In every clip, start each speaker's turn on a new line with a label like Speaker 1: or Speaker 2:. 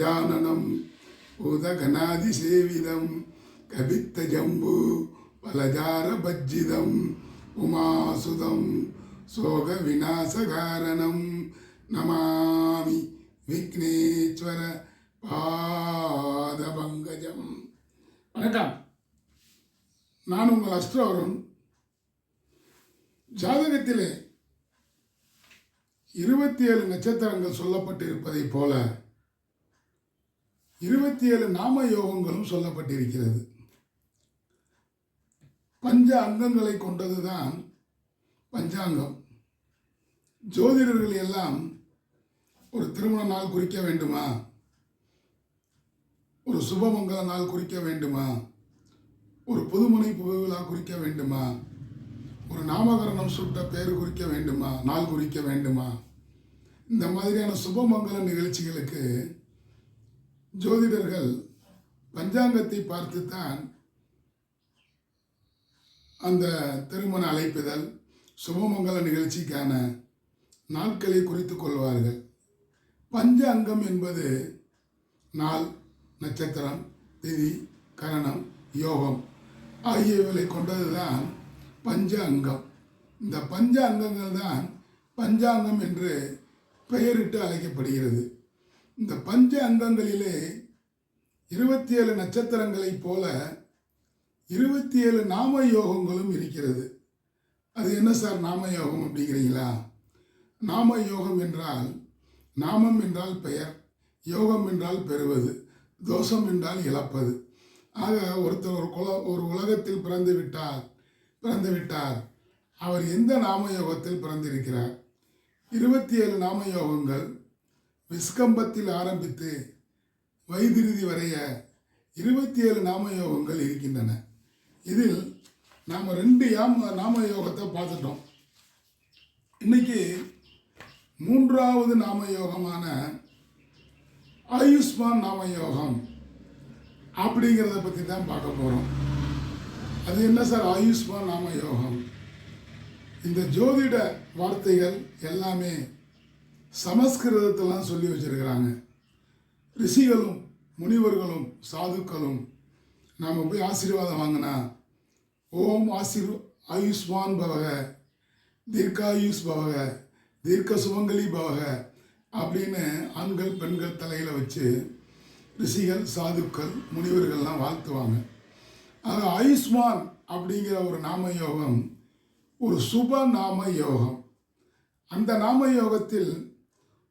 Speaker 1: கஜானனம் சேவிதம் கபித்த ஜம்பு பலஜார பஜ்ஜிதம் உமாசுதம் சோக விநாசகாரணம் நமாமி விக்னேஸ்வர பாதபங்கஜம் வணக்கம் நான் உங்கள் அஸ்ட்ரோவரன் ஜாதகத்திலே இருபத்தி ஏழு நட்சத்திரங்கள் சொல்லப்பட்டிருப்பதைப் போல இருபத்தி ஏழு நாம யோகங்களும் சொல்லப்பட்டிருக்கிறது. பஞ்ச அங்கங்களை கொண்டதுதான் பஞ்சாங்கம். ஜோதிடர்கள் எல்லாம் ஒரு திருமண நாள் குறிக்க வேண்டுமா? ஒரு சுபமங்கல நாள் குறிக்க வேண்டுமா? ஒரு புதுமனை விழா குறிக்க வேண்டுமா? ஒரு நாமகரணம் சுட்ட பேர் குறிக்க வேண்டுமா? நாள் குறிக்க வேண்டுமா? இந்த மாதிரியான சுபமங்கல நிகழ்ச்சிகளுக்கு ஜோதிடர்கள் பஞ்சாங்கத்தை பார்த்துத்தான் அந்த திருமண அழைப்புதல் சுபமங்கல நிகழ்ச்சிக்கான நாட்களை குறித்துக் கொள்வார்கள். பஞ்ச அங்கம் என்பது நாள் நட்சத்திரம் திதி கரணம் யோகம் ஆகியவைகளை கொண்டதுதான் பஞ்ச அங்கம் இந்த பஞ்ச அங்கங்கள் தான் பஞ்சாங்கம் என்று பெயரிட்டு அழைக்கப்படுகிறது. இந்த பஞ்ச அந்தங்களிலே இருபத்தி ஏழு நட்சத்திரங்களைப் போல இருபத்தி ஏழு நாம யோகங்களும் இருக்கிறது. அது என்ன சார் நாம யோகம் அப்படிங்கிறீங்களா? நாம யோகம் என்றால் நாமம் என்றால் பெயர் யோகம் என்றால் பெறுவது தோஷம் என்றால் இழப்பது. ஆக ஒருத்தர் ஒரு குல ஒரு உலகத்தில் பிறந்து விட்டார் பிறந்து விட்டார். அவர் எந்த நாம யோகத்தில் பிறந்திருக்கிறார்? இருபத்தி ஏழு நாம யோகங்கள் விஸ்கம்பத்தில் ஆரம்பித்து வைதிருதி வரைய இருபத்தி ஏழு நாம யோகங்கள் இருக்கின்றன. இதில் நாம் ரெண்டு யாம நாம யோகத்தை பார்த்துட்டோம். இன்னைக்கு மூன்றாவது நாம யோகமான ஆயுஷ்மான் நாம யோகம் அப்படிங்கிறத பற்றி தான் பார்க்க போகிறோம் அது என்ன சார்? ஆயுஷ்மான் நாம யோகம் இந்த ஜோதிட வார்த்தைகள் எல்லாமே சமஸ்கிருதத்தெல்லாம் சொல்லி வச்சிருக்கிறாங்க. ரிஷிகளும் முனிவர்களும் சாதுக்களும் நாம் போய் ஆசீர்வாதம் வாங்கினா ஓம் ஆசிர் ஆயுஷ்மான் பவக தீர்க்காயுஷ் பவக தீர்க்க சுமங்கலி பவக அப்படின்னு ஆண்கள் பெண்கள் தலையில் வச்சு ரிஷிகள் சாதுக்கள் முனிவர்கள்லாம் வாழ்த்துவாங்க. ஆக ஆயுஷ்மான் அப்படிங்கிற ஒரு நாம யோகம் ஒரு சுப நாம யோகம் அந்த நாம யோகத்தில்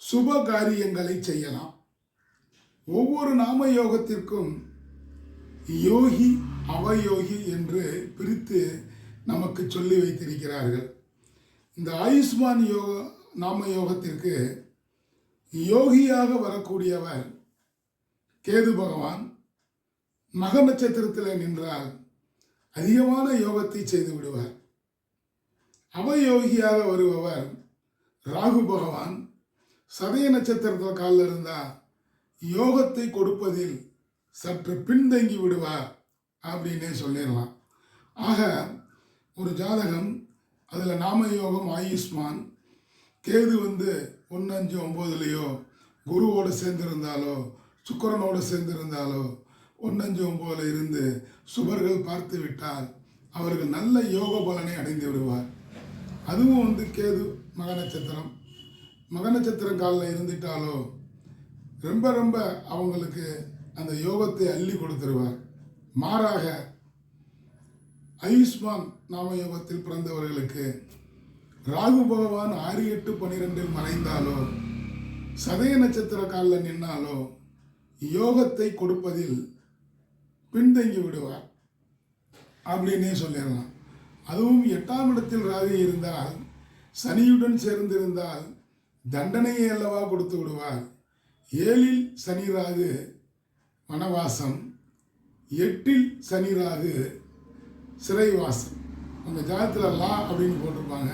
Speaker 1: சுப காரியங்களை செய்யலாம். ஒவ்வொரு நாம யோகத்திற்கும் யோகி அவயோகி என்று பிரித்து நமக்கு சொல்லி வைத்திருக்கிறார்கள். இந்த ஆயுஷ்மான் யோக நாம யோகத்திற்கு யோகியாக வரக்கூடியவர் கேது பகவான். மக நட்சத்திரத்தில் நின்றால் அதிகமான யோகத்தை செய்து விடுவார். அவயோகியாக வருபவர் ராகு பகவான். சதய நட்சத்திரத்தில் காலில் இருந்தால் யோகத்தை கொடுப்பதில் சற்று பின்தங்கி விடுவார் அப்படின்னே சொல்லிடலாம். ஆக ஒரு ஜாதகம் அதில் நாம யோகம் ஆயுஷ்மான் கேது வந்து ஒன்று அஞ்சு ஒம்போதுலேயோ குருவோடு சேர்ந்திருந்தாலோ சுக்கரனோடு சேர்ந்திருந்தாலோ அஞ்சு ஒம்போதில் இருந்து சுபர்கள் பார்த்து விட்டால் அவர்கள் நல்ல யோக பலனை அடைந்து விடுவார். அதுவும் வந்து கேது மக நட்சத்திரம். மக நட்சத்திரம் காலில் இருந்துட்டாலோ ரொம்ப ரொம்ப அவங்களுக்கு அந்த யோகத்தை அள்ளி கொடுத்துருவார். மாறாக ஆயுஷ்மான் நாம யோகத்தில் பிறந்தவர்களுக்கு ராகு பகவான் ஆறு எட்டு பனிரெண்டில் மறைந்தாலோ சதய நட்சத்திர காலில் நின்னாலோ யோகத்தை கொடுப்பதில் பின்தங்கி விடுவார். அப்படின்னே சொல்லிடலாம். அதுவும் எட்டாம் இடத்தில் ராகு இருந்தால் சனியுடன் சேர்ந்திருந்தால் தண்டனையை அல்லவா கொடுத்து விடுவார். ஏழில் சனி ராகு வனவாசம். எட்டில் சனி ராகு சிறைவாசம். அந்த ஜாதத்தில் லா அப்படின்னு போட்டிருப்பாங்க.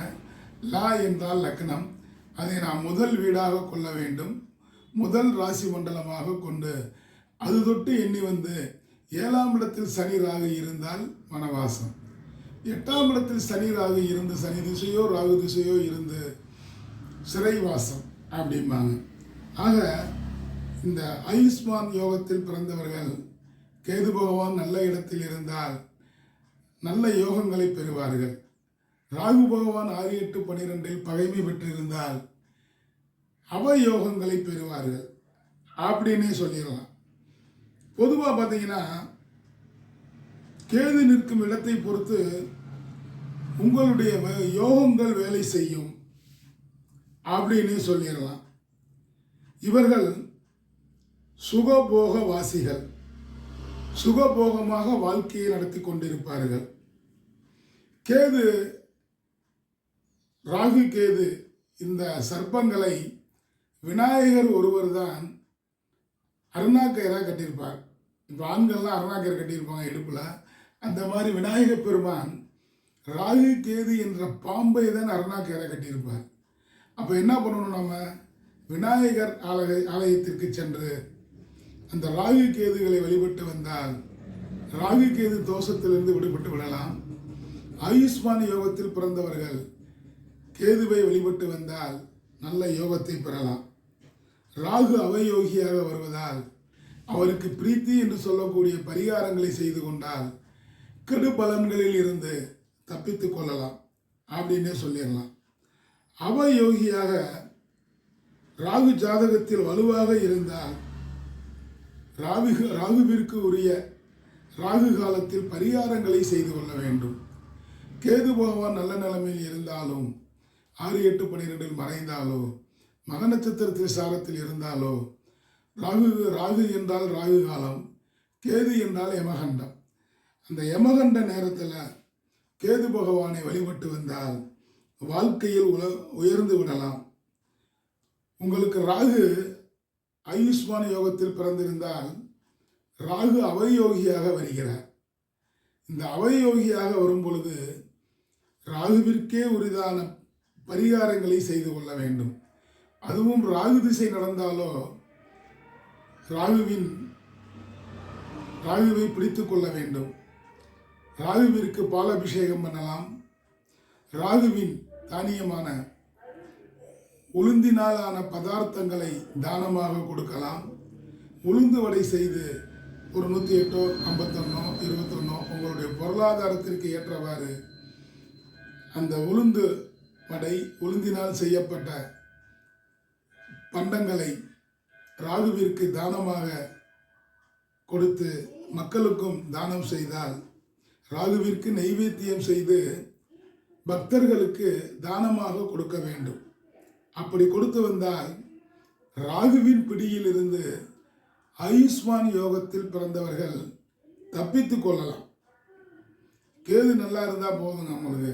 Speaker 1: லா என்றால் லக்னம். அதை நாம் முதல் வீடாக கொள்ள வேண்டும். முதல் ராசி மண்டலமாக கொண்டு அது தொட்டு எண்ணி வந்து ஏழாம் இடத்தில் சனி ராகு இருந்தால் வனவாசம். எட்டாம் இடத்தில் சனி ராகு இருந்து சனி திசையோ ராகு திசையோ இருந்து சிறைவாசம் அப்படிம்பாங்க. ஆக இந்த ஆயுஷ்மான் யோகத்தில் பிறந்தவர்கள் கேது பகவான் நல்ல இடத்தில் இருந்தால் நல்ல யோகங்களை பெறுவார்கள். ராகு பகவான் ஆறு எட்டு பன்னிரெண்டில் பகைமை பெற்றிருந்தால் அவ யோகங்களை பெறுவார்கள் அப்படின்னே சொல்லிடலாம். பொதுவாக பார்த்தீங்கன்னா கேது நிற்கும் இடத்தை பொறுத்து உங்களுடைய யோகங்கள் வேலை செய்யும். அப்படின்னு சொல்லிடலாம். இவர்கள் சுகபோக வாசிகள் சுகபோகமாக வாழ்க்கையை நடத்தி கொண்டிருப்பார்கள். கேது ராகு கேது இந்த சர்ப்பங்களை விநாயகர் ஒருவர் தான் அருணாக்கயராக கட்டியிருப்பார். இப்போ ஆண்கள்லாம் அருணாக்கயர் கட்டியிருப்பாங்க இடுப்பில். அந்த மாதிரி விநாயகர் பெருமான் ராகு கேது என்ற பாம்பை தான் அருணாக்கயராக கட்டியிருப்பார். அப்போ என்ன பண்ணணும் நம்ம விநாயகர் ஆலய ஆலயத்திற்கு சென்று அந்த ராகு கேதுகளை வழிபட்டு வந்தால் ராகு கேது தோஷத்திலிருந்து விடுபட்டு விடலாம். ஆயுஷ்மான் யோகத்தில் பிறந்தவர்கள் கேதுவை வழிபட்டு வந்தால் நல்ல யோகத்தை பெறலாம். ராகு அவயோகியாக வருவதால் அவருக்கு பிரீத்தி என்று சொல்லக்கூடிய பரிகாரங்களை செய்து கொண்டால் கெடு பலன்களில் இருந்து தப்பித்துக் கொள்ளலாம். அப்படின்னே சொல்லிடலாம். அவயோகியாக ராகு ஜாதகத்தில் வலுவாக இருந்தால் ராகு ராகுவிற்கு உரிய ராகு காலத்தில் பரிகாரங்களை செய்து கொள்ள வேண்டும். கேது பகவான் நல்ல நிலைமையில் இருந்தாலும் ஆறு எட்டு பன்னிரெண்டில் மறைந்தாலோ மக நட்சத்திர சாரத்தில் இருந்தாலோ ராகு ராகு என்றால் ராகு காலம் கேது என்றால் யமகண்டம். அந்த யமகண்ட நேரத்தில் கேது பகவானை வழிபட்டு வந்தால் வாழ்க்கையில் உல உயர்ந்து விடலாம். உங்களுக்கு ராகு ஆயுஷ்மான் யோகத்தில் பிறந்திருந்தால் ராகு அவயோகியாக வருகிறார். இந்த அவயோகியாக வரும் பொழுது ராகுவிற்கே உரிதான பரிகாரங்களை செய்து கொள்ள வேண்டும். அதுவும் ராகு திசை நடந்தாலோ ராகுவின் ராகுவை பிடித்து கொள்ள வேண்டும். ராகுவிற்கு பாலாபிஷேகம் பண்ணலாம். ராகுவின் தானியமான உளுந்தினாலான பதார்த்தங்களை தானமாக கொடுக்கலாம். உளுந்து வடை செய்து ஒரு நூற்றி எட்டோ ஐம்பத்தொன்னோ இருபத்தொன்னோ உங்களுடைய பொருளாதாரத்திற்கு ஏற்றவாறு அந்த உளுந்து வடை உளுந்தினால் செய்யப்பட்ட பண்டங்களை ராகுவிற்கு தானமாக கொடுத்து மக்களுக்கும் தானம் செய்தால் ராகுவிற்கு நைவேத்தியம் செய்து பக்தர்களுக்கு தானமாக கொடுக்க வேண்டும். அப்படி கொடுத்து வந்தால் ராகுவின் பிடியிலிருந்து ஆயுஷ்மான் யோகத்தில் பிறந்தவர்கள் தப்பித்துக் கொள்ளலாம். கேது நல்லா இருந்தால் போதுங்க நம்மளுக்கு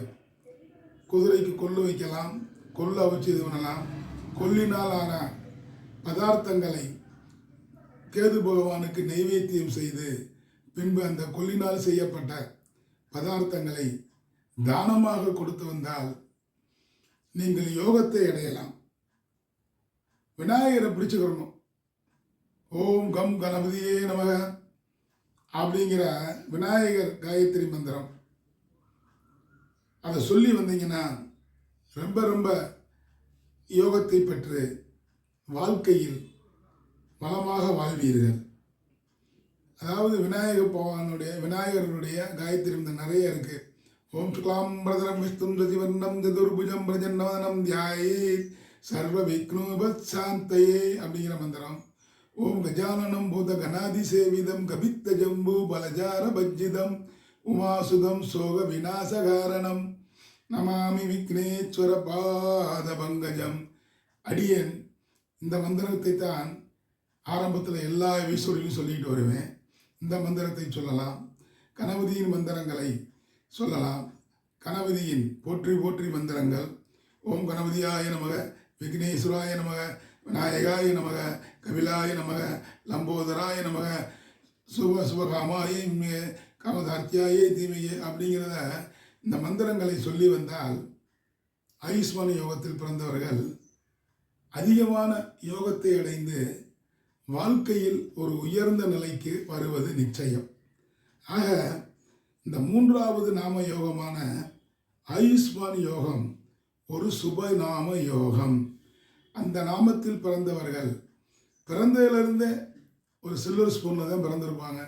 Speaker 1: குதிரைக்கு கொள்ளு வைக்கலாம் கொள்ளு அவிச்சு இது பண்ணலாம். கொல்லினால் ஆன பதார்த்தங்களை கேது பகவானுக்கு நைவேத்தியம் செய்து பின்பு அந்த கொல்லினால் செய்யப்பட்ட பதார்த்தங்களை தானமாக கொடுத்து வந்தால் நீங்கள் யோகத்தை அடையலாம். விநாயகரை பிடிச்சுக்கிறணும் ஓம் கம் கணபதியே நமக அப்படிங்கிற விநாயகர் காயத்ரி மந்திரம். அதை சொல்லி வந்தீங்கன்னா ரொம்ப ரொம்ப யோகத்தை பெற்று வாழ்க்கையில் வளமாக வாழ்வீர்கள். அதாவது விநாயகர் பகவானுடைய விநாயகருடைய காயத்ரி மந்திரம் நிறைய இருக்குது ஓம் சுக்லாம் பிரதரம் விஷ்ணும் ரதிவண்ணம் சதுர்புஜம் பிரஜன்னவனம் தியாயே சர்வ விக்னோபசாந்தையே அப்படிங்கிற மந்திரம் ஓம் கஜானனம் பூத கணாதி சேவிதம் கபித்த ஜம்பு பலஜார பஜ்ஜிதம் உமாசுதம் சோக விநாசகாரணம் நமாமி விக்னேஸ்வர பாத பங்கஜம் அடியன் இந்த மந்திரத்தை தான் ஆரம்பத்தில் எல்லா எபிசோடிலும் சொல்லிட்டு வருவேன். இந்த மந்திரத்தை சொல்லலாம். கணபதியின் மந்திரங்களை சொல்லலாம். கணபதியின் போற்றி போற்றி மந்திரங்கள். ஓம் கணபதியாய நமக விக்னேஸ்வராய நமக விநாயகாய நமக கபிலாய நமக லம்போதராய நமக சுப சுபகாமாய மே- காமதார்த்தியாயே தீமையே அப்படிங்கிறத இந்த மந்திரங்களை சொல்லி வந்தால் ஆயுஷ்மான யோகத்தில் பிறந்தவர்கள் அதிகமான யோகத்தை அடைந்து வாழ்க்கையில் ஒரு உயர்ந்த நிலைக்கு வருவது நிச்சயம். ஆக இந்த மூன்றாவது நாம யோகமான ஆயுஷ்மான் யோகம் ஒரு சுப நாம யோகம். அந்த நாமத்தில் பிறந்தவர்கள் பிறந்ததிலிருந்தே ஒரு சில்வர் ஸ்பூனில் தான் பிறந்திருப்பாங்க.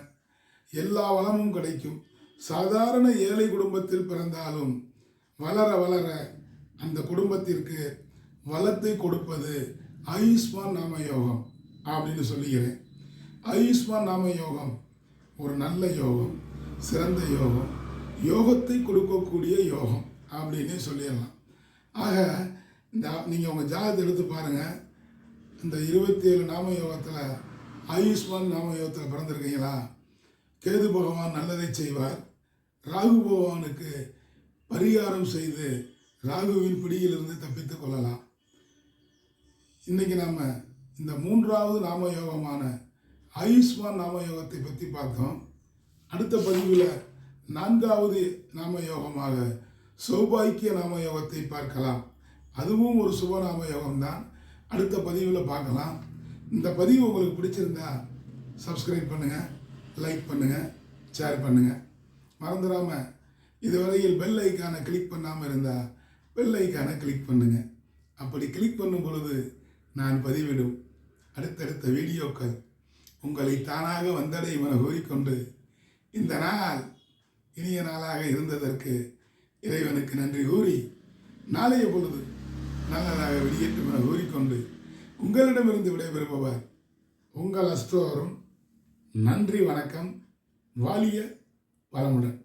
Speaker 1: எல்லா வளமும் கிடைக்கும். சாதாரண ஏழை குடும்பத்தில் பிறந்தாலும் வளர வளர அந்த குடும்பத்திற்கு வளத்தை கொடுப்பது ஆயுஷ்மான் நாம யோகம் அப்படின்னு சொல்லுகிறேன். ஆயுஷ்மான் நாம யோகம் ஒரு நல்ல யோகம். சிறந்த யோகம் யோகத்தை கொடுக்கக்கூடிய யோகம் அப்படின்னு சொல்லிடலாம். ஆக இந்த நீங்கள் உங்கள் ஜாதகத்தை எடுத்து பாருங்கள் இந்த இருபத்தி ஏழு நாம யோகத்தில் ஆயுஷ்மான் நாம யோகத்தில் பிறந்திருக்கீங்களா? கேது பகவான் நல்லதை செய்வார். ராகு பகவானுக்கு பரிகாரம் செய்து ராகுவின் பிடியிலிருந்து தப்பித்து கொள்ளலாம். இன்றைக்கி நாம் இந்த மூன்றாவது நாம யோகமான ஆயுஷ்மான் நாம யோகத்தை பற்றி பார்த்தோம். அடுத்த பதிவில் நான்காவது நாம யோகமாக சௌபாக்கிய நாம யோகத்தை பார்க்கலாம். அதுவும் ஒரு சுபநாம யோகம்தான் அடுத்த பதிவில் பார்க்கலாம். இந்த பதிவு உங்களுக்கு பிடிச்சிருந்தா சப்ஸ்கிரைப் பண்ணுங்கள் லைக் பண்ணுங்கள் ஷேர் பண்ணுங்கள் மறந்துடாமல் இதுவரையில் பெல் ஐக்கானை கிளிக் பண்ணாமல் இருந்தால் பெல் ஐக்கானை கிளிக் பண்ணுங்கள் அப்படி கிளிக் பண்ணும் பொழுது நான் பதிவிடும். அடுத்தடுத்த வீடியோக்கள் உங்களை தானாக வந்தடையும் என கூறிக்கொண்டு இந்த நாள் இனிய நாளாக இருந்ததற்கு இறைவனுக்கு நன்றி கூறி நாளைய பொழுது நல்லதாக வெளியேற்றும் என கூறிக்கொண்டு உங்களிடமிருந்து விடைபெறுபவர் உங்கள் அஸ்தோரும் நன்றி வணக்கம் வாலிய வளமுடன்.